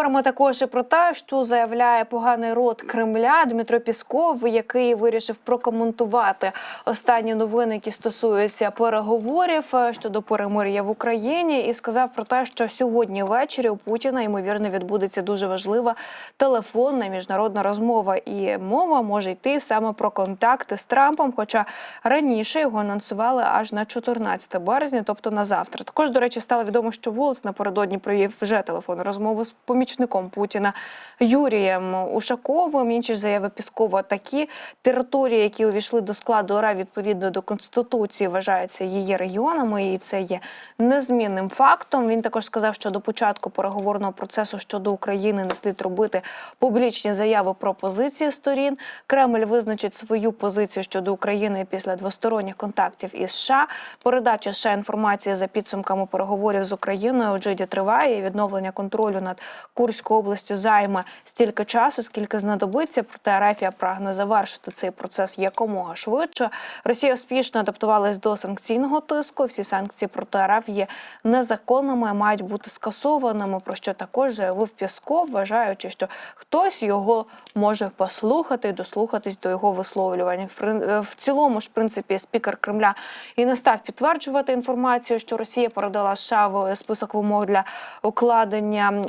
Поговоримо також і про те, що заявляє поганий рот Кремля Дмитро Пісков, який вирішив прокоментувати останні новини, які стосуються переговорів е, щодо перемир'я в Україні, і сказав про те, що сьогодні ввечері у Путіна ймовірно відбудеться дуже важлива телефонна міжнародна розмова, і мова може йти саме про контакти з Трампом. Хоча раніше його анонсували аж на 14 березня, тобто на завтра. Також, до речі, стало відомо, що Волос напередодні провів вже телефонну розмову з помічником Путіна Юрієм Ушаковим. Інші ж заяви Піскова такі території, які увійшли до складу РА відповідно до конституції, вважаються її регіонами, і це є незмінним фактом. Він також сказав, що до початку переговорного процесу щодо України не слід робити публічні заяви про позиції сторін. Кремль визначить свою позицію щодо України після двосторонніх контактів із США. Передача США інформації за підсумками переговорів з Україною у Джиді триває. і Відновлення контролю над Курською областю займе стільки часу, скільки знадобиться. Проте Арафія прагне завершити цей процес якомога швидше. Росія успішно адаптувалась до санкційного тиску. Всі санкції проти РФ є незаконними, мають бути скасованими. Про що також заявив Пісков, вважаючи, що хтось його може послухати і дослухатись до його висловлювань. В е, цілому ж, в принципі, спікер Кремля і не став підтверджувати інформацію, що Росія передала США в список вимог для укладення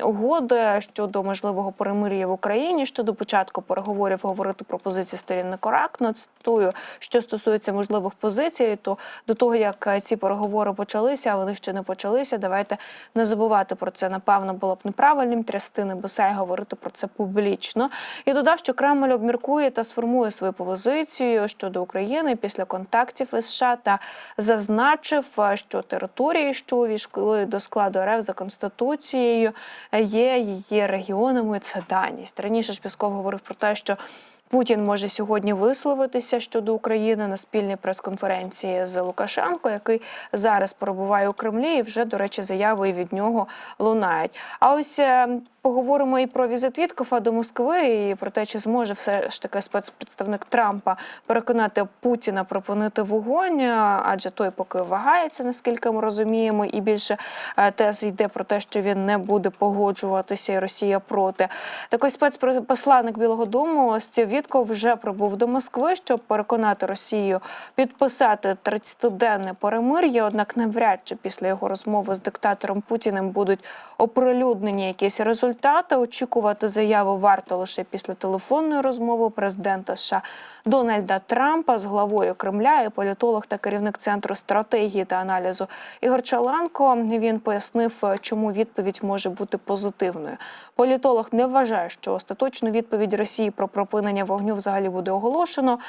угоди щодо можливого перемир'я в Україні. Щодо початку переговорів говорити про позиції сторін некоректно. Цитую, що стосується можливих позицій, то до того як е, ці переговори почалися, а вони ще не почалися. Давайте не забувати про це. Напевно, було б неправильним трясти небеса і говорити про це публічно. І додав, що Кремль обміркує та сформує свою позицію щодо України після контактів із США та зазначив, е, що території, що увійшли до складу РФ за конституцією, е, є регіонами. Це даність. Раніше ж Пісков говорив про те, що Путін може сьогодні висловитися щодо України на спільній прес-конференції з Лукашенко, який зараз перебуває у Кремлі, і вже, до речі, заяви від нього лунають. А ось е, поговоримо і про візит Віткофа до Москви, і про те, чи зможе все ж таки спецпредставник Трампа переконати Путіна припинити вогонь, е, адже той поки вагається, наскільки ми розуміємо, і більше е, тез йде про те, що він не буде погоджуватися, і Росія проти. Так ось спецпосланник Білого Дому Стів Вітков вже прибув до Москви, щоб переконати Росію підписати 30-денне перемир'я. Однак навряд чи після його розмови з диктатором Путіним будуть оприлюднені якісь результати. Очікувати заяву варто лише після телефонної розмови президента США Дональда Трампа з главою Кремля і політолог та керівник центру стратегії та аналізу Ігор Чаланко. Він пояснив, чому відповідь може бути позитивною. Політолог не вважає, що остаточну відповідь Росії про припинення вогню взагалі буде оголошено.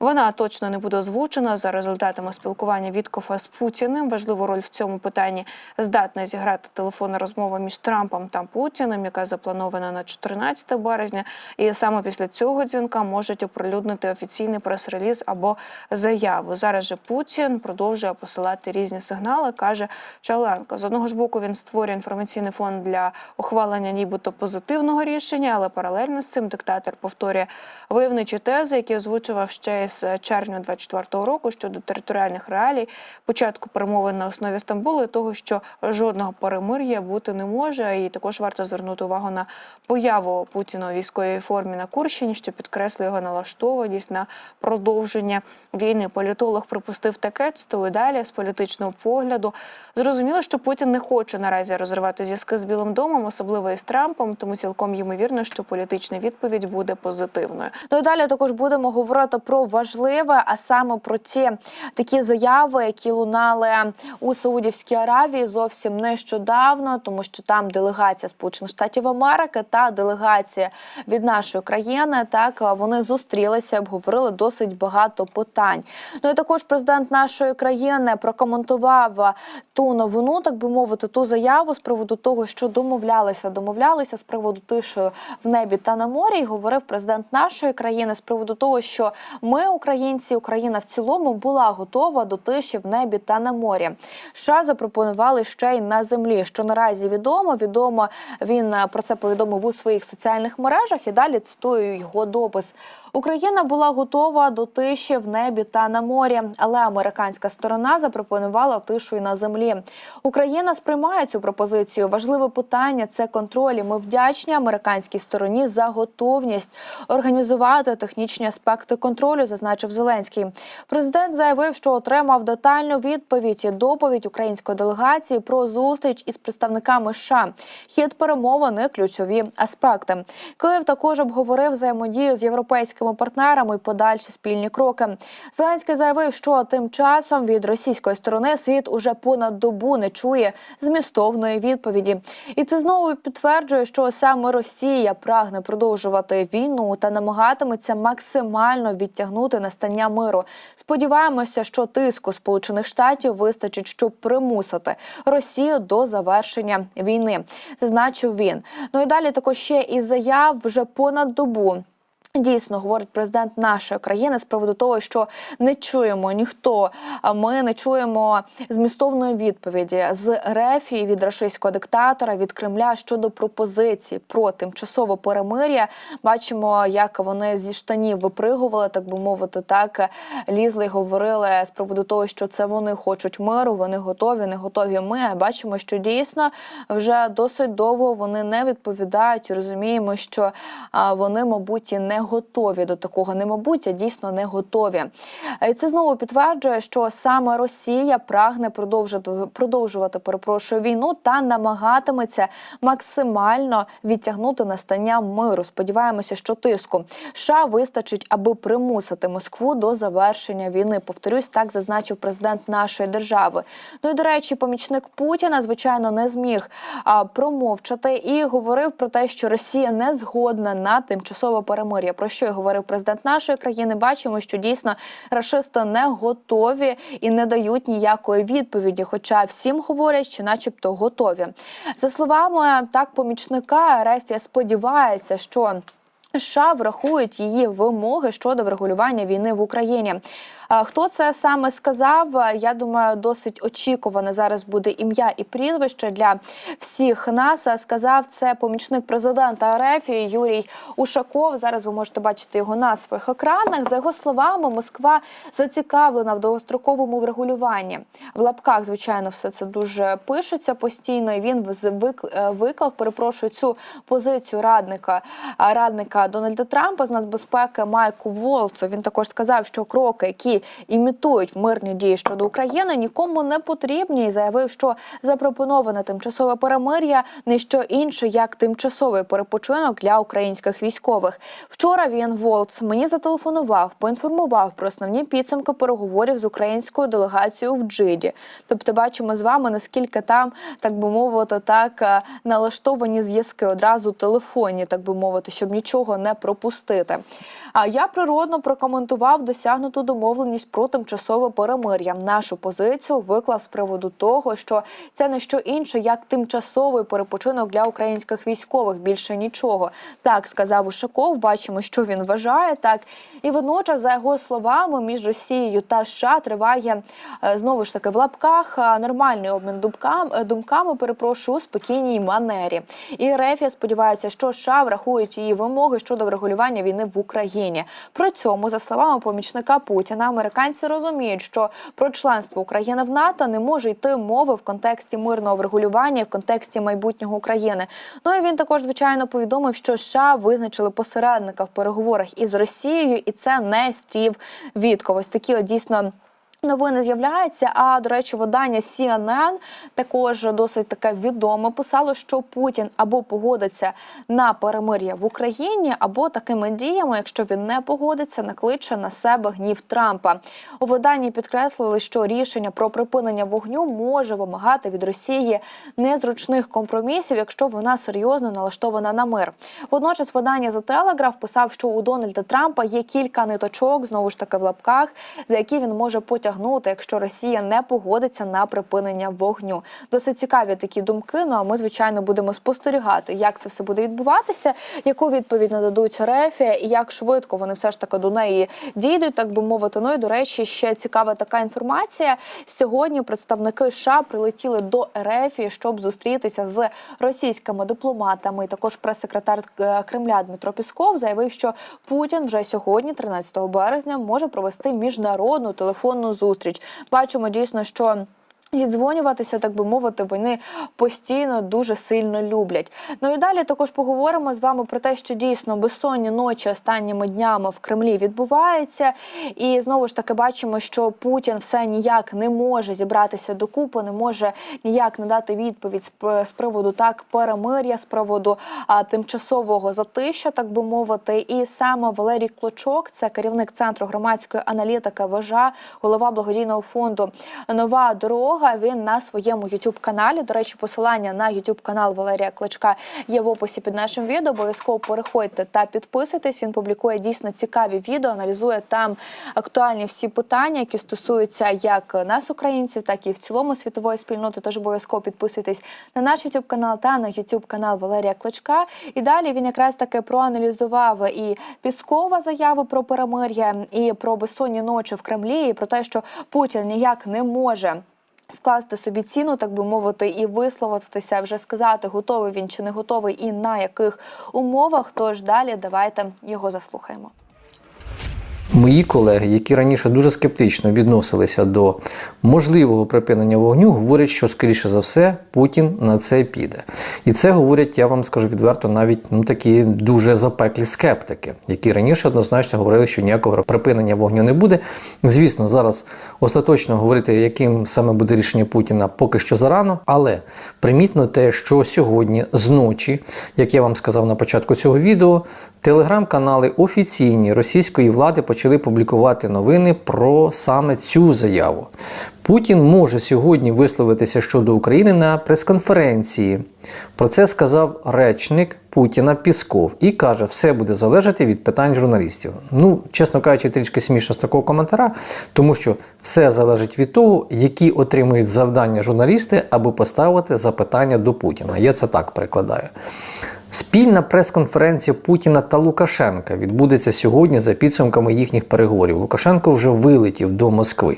Вона точно не буде озвучена за результатами спілкування Віткофа з Путіним. Важливу роль в цьому питанні здатна зіграти телефонна розмова між Трампом та Путіним, яка запланована на 14 березня. І саме після цього дзвінка можуть оприлюднити офіційний прес-реліз або заяву. Зараз же Путін продовжує посилати різні сигнали, каже Чаленко. З одного ж боку він створює інформаційний фонд для ухвалення, нібито позитивного рішення, але паралельно з цим диктатор повторює войовничі тези, які озвучував ще з червня 24-го року щодо територіальних реалій, початку перемовин на основі Стамбулу і того, що жодного перемир'я бути не може. І також варто звернути увагу на появу Путіна у військовій формі на Курщині, що підкреслює його налаштованість на продовження війни. Політолог припустив таке цитую далі з політичного погляду. Зрозуміло, що Путін не хоче наразі розривати зв'язки з Білим домом, особливо із Трампом, тому цілком ймовірно, що політична відповідь буде позитивною. Ну і далі також будемо говорити про важливе, а саме про ті такі заяви, які лунали у Саудівській Аравії зовсім нещодавно, тому що там делегація Сполучених Штатів Америки та делегація від нашої країни так вони зустрілися, обговорили досить багато питань. Ну і також президент нашої країни прокоментував ту новину, так би мовити, ту заяву з приводу того, що домовлялися, домовлялися з приводу тиші в небі та на морі. І говорив президент нашої країни з приводу того, що ми українці, Україна в цілому була готова до тиші в небі та на морі. США запропонували ще й на землі. Що наразі відомо, відомо він е, про це повідомив у своїх соціальних мережах. І далі цитую його допис. Україна була готова до тиші в небі та на морі, але американська сторона запропонувала тишу і на землі. Україна сприймає цю пропозицію. Важливе питання це контроль. І Ми вдячні американській стороні за готовність організувати технічні аспекти контролю, зазначив Зеленський. Президент заявив, що отримав детальну відповідь і доповідь української делегації про зустріч із представниками США. Хід перемовини ключові аспекти. Київ також обговорив взаємодію з європейськими партнерами і подальші спільні кроки. Зеленський заявив, що тим часом від російської сторони світ уже понад добу не чує змістовної відповіді, і це знову підтверджує, що саме Росія прагне продовжувати війну та намагатиметься максимально відтягнути настання миру. Сподіваємося, що тиску Сполучених Штатів вистачить, щоб примусити Росію до завершення війни, зазначив він. Ну і далі також ще із заяв вже понад добу. Дійсно, говорить президент нашої країни з приводу того, що не чуємо ніхто. Ми не чуємо змістовної відповіді з рефії від рашистського диктатора від Кремля щодо пропозиції про тимчасове перемир'я. Бачимо, як вони зі штанів випригували, так би мовити, так лізли і говорили з приводу того, що це вони хочуть миру, вони готові, не готові. Ми бачимо, що дійсно вже досить довго вони не відповідають. Розуміємо, що вони, мабуть, і не готові до такого. Не мабуть, а дійсно не готові. І це знову підтверджує, що саме Росія прагне продовжити продовжувати перепрошую війну та намагатиметься максимально відтягнути настання миру. Сподіваємося, що тиску США вистачить, аби примусити Москву до завершення війни. Повторюсь, так зазначив президент нашої держави. Ну і до речі, помічник Путіна звичайно не зміг а, промовчати і говорив про те, що Росія не згодна на тимчасове перемир'я. Про що й говорив президент нашої країни? Бачимо, що дійсно рашисти не готові і не дають ніякої відповіді. Хоча всім говорять, що, начебто, готові. За словами так помічника, Рефія сподівається, що. США врахують її вимоги щодо врегулювання війни в Україні. Хто це саме сказав? Я думаю, досить очікуване зараз буде ім'я і прізвище для всіх нас. Сказав це помічник президента РФ Юрій Ушаков. Зараз ви можете бачити його на своїх екранах. За його словами, Москва зацікавлена в довгостроковому врегулюванні. В лапках, звичайно, все це дуже пишеться постійно. І він е, виклав, перепрошую, цю позицію радника радника Дональда Трампа з нацбезпеки Майку Волцу. Він також сказав, що кроки, які імітують мирні дії щодо України, нікому не потрібні, і заявив, що запропоноване тимчасове перемир'я не що інше, як тимчасовий перепочинок для українських військових. Вчора він Волц мені зателефонував, поінформував про основні підсумки переговорів з українською делегацією в Джиді. Тобто, бачимо з вами наскільки там, так би мовити, так е, налаштовані зв'язки одразу телефонні, так би мовити, щоб нічого не пропустити. А я природно прокоментував досягнуту домовленість про тимчасове перемир'я. Нашу позицію виклав з приводу того, що це не що інше, як тимчасовий перепочинок для українських військових. Більше нічого. Так сказав Ушаков. Бачимо, що він вважає так. І водночас, за його словами, між Росією та США триває е, знову ж таки в лапках е, нормальний обмін думкам, е, думками. Перепрошую у спокійній манері. І Рефія сподівається, що США врахують її вимоги щодо врегулювання війни в Україні. При цьому, за словами помічника Путіна, американці розуміють, що про членство України в НАТО не може йти мови в контексті мирного врегулювання, в контексті майбутнього України. Ну і він також звичайно повідомив, що США визначили посередника в переговорах із Росією, і це не Стів Вітков. Ось такі от дійсно. Новини з'являються. А до речі, видання CNN також досить таке відоме писало, що Путін або погодиться на перемир'я в Україні, або такими діями, якщо він не погодиться, накличе на себе гнів Трампа. У виданні підкреслили, що рішення про припинення вогню може вимагати від Росії незручних компромісів, якщо вона серйозно налаштована на мир. Водночас видання The Telegraph писав, що у Дональда Трампа є кілька ниточок, знову ж таки в лапках, за які він може потягнути досягнути, якщо Росія не погодиться на припинення вогню. Досить цікаві такі думки. Ну а ми, звичайно, будемо спостерігати, як це все буде відбуватися, яку відповідь нададуть РФ, і як швидко вони все ж таки до неї дійдуть, так би мовити. Ну і до речі, ще цікава така інформація. Сьогодні представники США прилетіли до РФ, щоб зустрітися з російськими дипломатами. І також прес-секретар е, Кремля Дмитро Пісков заявив, що Путін вже сьогодні, 13 березня, може провести міжнародну телефонну зустріч. Бачимо дійсно, що. Зідзвонюватися, так би мовити, вони постійно дуже сильно люблять. Ну і далі також поговоримо з вами про те, що дійсно безсонні ночі останніми днями в Кремлі відбуваються. І знову ж таки бачимо, що Путін все ніяк не може зібратися докупи, не може ніяк надати відповідь з приводу так перемир'я, з приводу а, тимчасового затища, так би мовити. І саме Валерій Клочок, це керівник центру громадської аналітики ВЖА, голова благодійного фонду Нова дорога. Він на своєму youtube каналі. До речі, посилання на youtube канал Валерія Кличка є в описі під нашим відео. Обов'язково переходьте та підписуйтесь. Він публікує дійсно цікаві відео, аналізує там актуальні всі питання, які стосуються як нас, українців, так і в цілому світової спільноти. Тож обов'язково підписуйтесь на наш youtube канал та на youtube канал Валерія Кличка. І далі він якраз таки проаналізував і Піскова заяву про перемир'я, і про безсонні ночі в Кремлі, і про те, що Путін ніяк не може. Скласти собі ціну, так би мовити, і висловитися, вже сказати, готовий він чи не готовий, і на яких умовах. Тож далі давайте його заслухаємо. Мої колеги, які раніше дуже скептично відносилися до можливого припинення вогню, говорять, що скоріше за все Путін на це піде. І це говорять, я вам скажу відверто, навіть ну такі дуже запеклі скептики, які раніше однозначно говорили, що ніякого припинення вогню не буде. Звісно, зараз остаточно говорити, яким саме буде рішення Путіна, поки що зарано, але примітно те, що сьогодні зночі, як я вам сказав на початку цього відео, телеграм-канали офіційні російської влади почали публікувати новини про саме цю заяву. Путін може сьогодні висловитися щодо України на прес-конференції. Про це сказав речник Путіна Пісков і каже, все буде залежати від питань журналістів. Ну, чесно кажучи, трішки смішно з такого коментаря, тому що все залежить від того, які отримують завдання журналісти, аби поставити запитання до Путіна. Я це так перекладаю. Спільна прес-конференція Путіна та Лукашенка відбудеться сьогодні за підсумками їхніх переговорів. Лукашенко вже вилетів до Москви.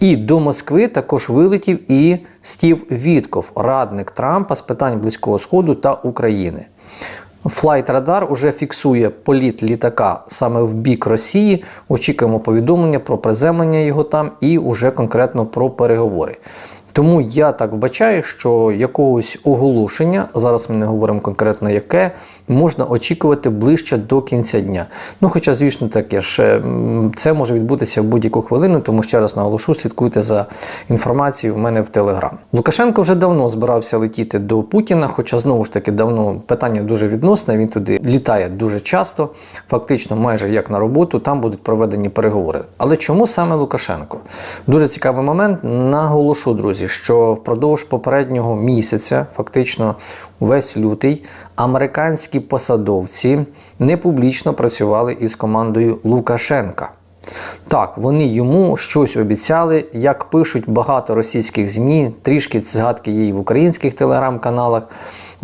І до Москви також вилетів і Стів Вітков, радник Трампа з питань Близького Сходу та України. Флайт Радар уже фіксує політ літака саме в бік Росії. Очікуємо повідомлення про приземлення його там і уже конкретно про переговори. Тому я так вбачаю, що якогось оголошення, зараз ми не говоримо конкретно яке, можна очікувати ближче до кінця дня. Ну, хоча, звісно, таке ж це може відбутися в будь-яку хвилину, тому ще раз наголошу, слідкуйте за інформацією в мене в Телеграм. Лукашенко вже давно збирався летіти до Путіна, хоча знову ж таки давно питання дуже відносне. Він туди літає дуже часто, фактично майже як на роботу, там будуть проведені переговори. Але чому саме Лукашенко? Дуже цікавий момент. Наголошу, друзі, що впродовж попереднього місяця, фактично увесь лютий, американські посадовці не публічно працювали із командою Лукашенка. Так, вони йому щось обіцяли, як пишуть багато російських ЗМІ, трішки згадки і в українських телеграм-каналах.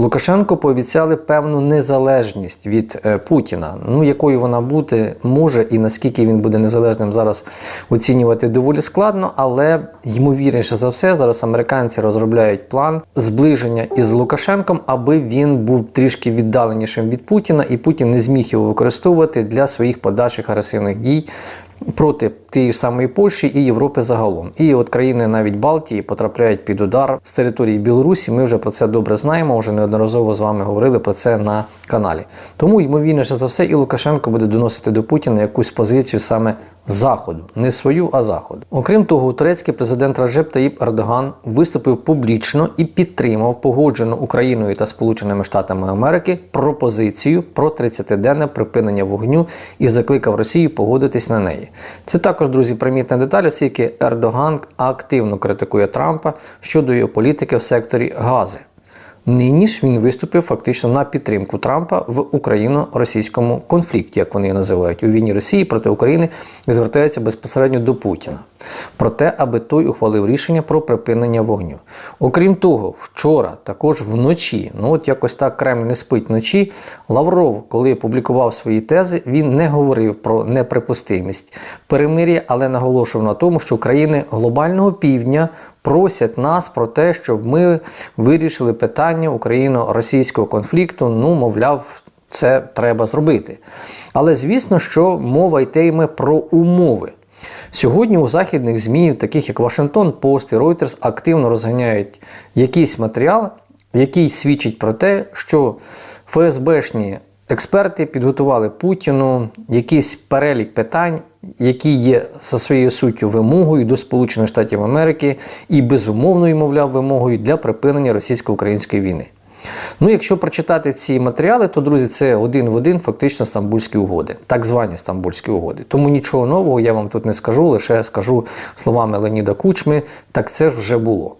Лукашенко пообіцяли певну незалежність від е, Путіна. Ну, якою вона бути може і наскільки він буде незалежним зараз оцінювати доволі складно, але ймовірніше за все, зараз американці розробляють план зближення із Лукашенком, аби він був трішки віддаленішим від Путіна, і Путін не зміг його використовувати для своїх подальших агресивних дій проти тієї самої Польщі і Європи загалом. І от країни навіть Балтії потрапляють під удар з території Білорусі. Ми вже про це добре знаємо. Вже неодноразово з вами говорили про це на каналі. Тому, ймовірніше за все, і Лукашенко буде доносити до Путіна якусь позицію саме Заходу, не свою, а заходу. Окрім того, турецький президент Раджеп Таїп Ердоган виступив публічно і підтримав погоджену Україною та Сполученими Штатами Америки пропозицію про 30-денне припинення вогню і закликав Росію погодитись на неї. Це також, друзі, примітна деталь, оскільки Ердоган активно критикує Трампа щодо його політики в секторі Гази. Нині ж він виступив фактично на підтримку Трампа в україно-російському конфлікті, як вони його називають, у війні Росії проти України і звертається безпосередньо до Путіна про те, аби той ухвалив рішення про припинення вогню. Окрім того, вчора, також вночі, ну от якось так Кремль не спить вночі. Лавров, коли публікував свої тези, він не говорив про неприпустимість перемир'я, але наголошував на тому, що країни глобального півдня просять нас про те, щоб ми вирішили питання україно-російського конфлікту. Ну, мовляв, це треба зробити. Але звісно, що мова йтиме про умови. Сьогодні у західних ЗМІ, таких як Вашингтон Пост і Reuters, активно розганяють якийсь матеріал, який свідчить про те, що ФСБшні експерти підготували Путіну якийсь перелік питань, які є за своєю суттю вимогою до Сполучених Штатів Америки і безумовною, мовляв, вимогою для припинення російсько-української війни. Ну, якщо прочитати ці матеріали, то друзі, це один в один фактично стамбульські угоди, так звані стамбульські угоди. Тому нічого нового я вам тут не скажу, лише скажу словами Леоніда Кучми, так це ж вже було.